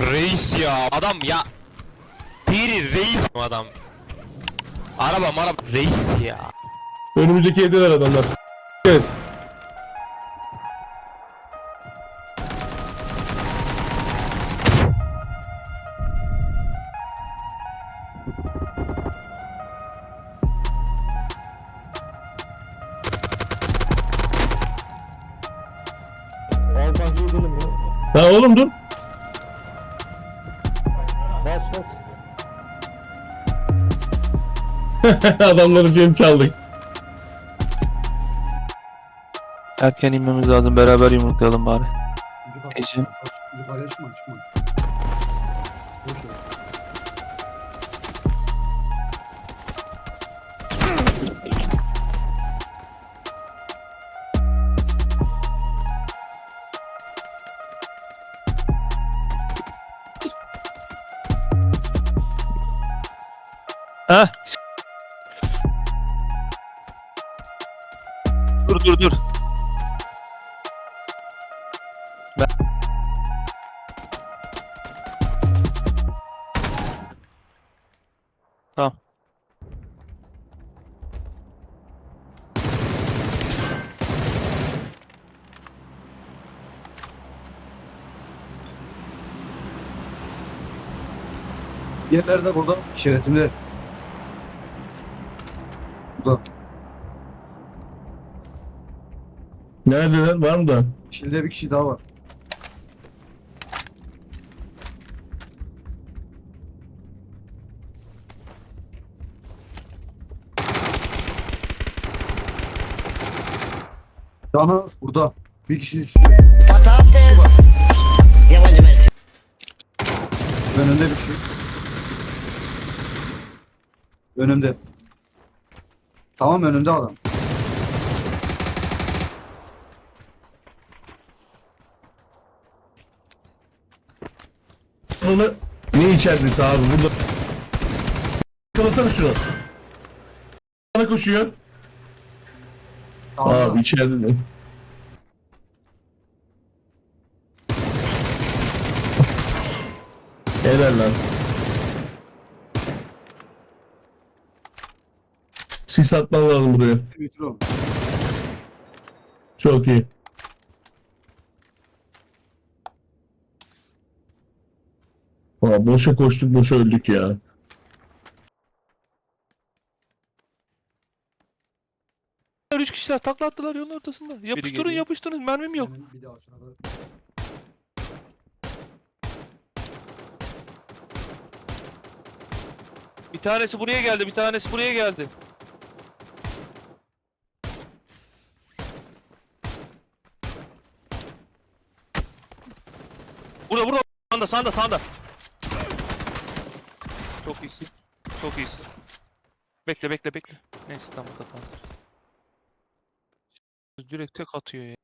Reis ya adam ya. Piri reis adam. Araba maraba reis ya. Önümüzdeki evdeler adamlar. Evet. Ha oğlum dur. Adamların şeyini çaldık. Erken inmemiz lazım. Beraber yumruklayalım bari. Ece. Yukarıya çıkma çıkma. Boş ver. Heh. Dur dur. Ben... Tamam. Yerlerde burada işaretimde. Burada. Neredeler? Var mı da? Şimdi bir kişi daha var. Canas burada. Bir kişi düştü. Patates. Yabancı mersi. Önümde bir şey. Önümde. Tamam önümde adam. Bunu ne içeridesi abi burada? Kalasana şunu. Bana koşuyor. Tamam. Abi içeride de. Helal lan. Sis atman lazım buraya. Çok iyi. Aa, boşa koştuk boşa öldük ya. Üç kişiler takla attılar yolun ortasında. Yapıştırın geliyor. yapıştırın mermim yok. Bir de aşağıda. Bir tanesi buraya geldi bir tanesi buraya geldi. Burada burada sağda sağda sağda. Çok iyisin. Çok iyisin. Bekle bekle bekle. Neyse tamam kaldı. Direkt tek atıyor ya.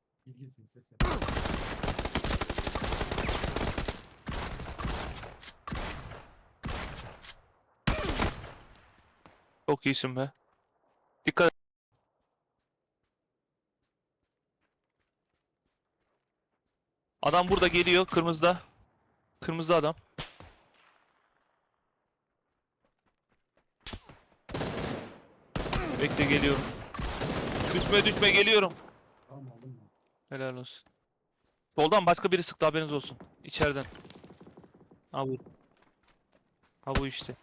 Çok iyisin be. Dikkat. Adam burada geliyor kırmızıda. Kırmızı adam. Bekle geliyorum. Düşme düşme geliyorum. Helal olsun. Soldan başka biri sıktı haberiniz olsun. İçeriden. Ha bu. Ha bu işte.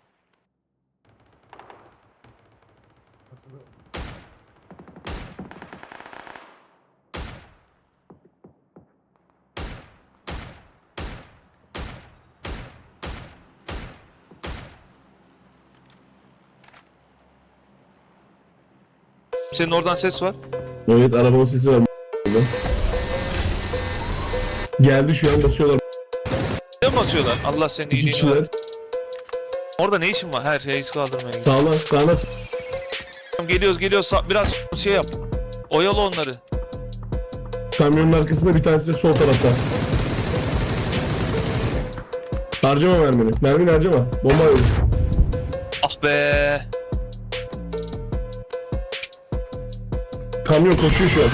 Senin oradan ses var. Evet araba sesi var. Geldi şu an basıyorlar. Ne mi atıyorlar? Allah senin İki iyiliğini kişiler. ver. Orada ne işin var? Her şeyi kaldırmaya gidiyor. Sağla sağla. Geliyoruz geliyoruz. Sa- Biraz şey yap. Oyalı onları. Kamyonun arkasında bir tanesi de sol tarafta. Harcama mermini. Mermini harcama. Bomba yok. Ah be. Kamyon koşuyor şu an.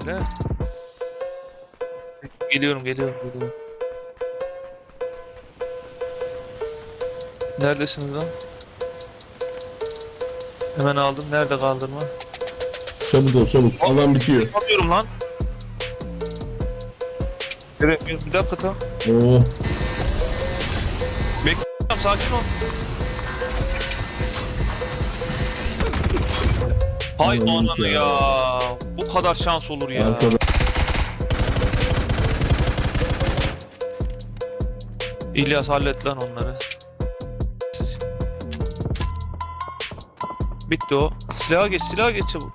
Hele. Geliyorum, geliyorum, geliyorum. Neredesiniz lan? Hemen aldım. Nerede kaldırma? Çabuk ol çabuk. Alan bitiyor. Yapamıyorum lan. Göremiyorum. Bir dakika tamam. Oo. Tamam, sakin ol. Hay Allah'ım ananı ya. ya. Bu kadar şans olur ya. Arkada. İlyas hallet lan onları. Bitti o. Silaha geç, silaha geç çabuk.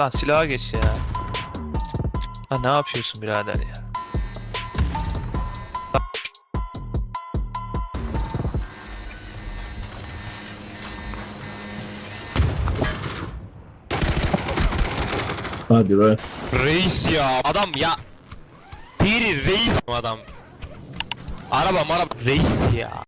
Lan silaha geç ya. Lan ne yapıyorsun birader ya? Hadi be. Reis ya adam ya. Piri reis adam. Araba maraba reis ya.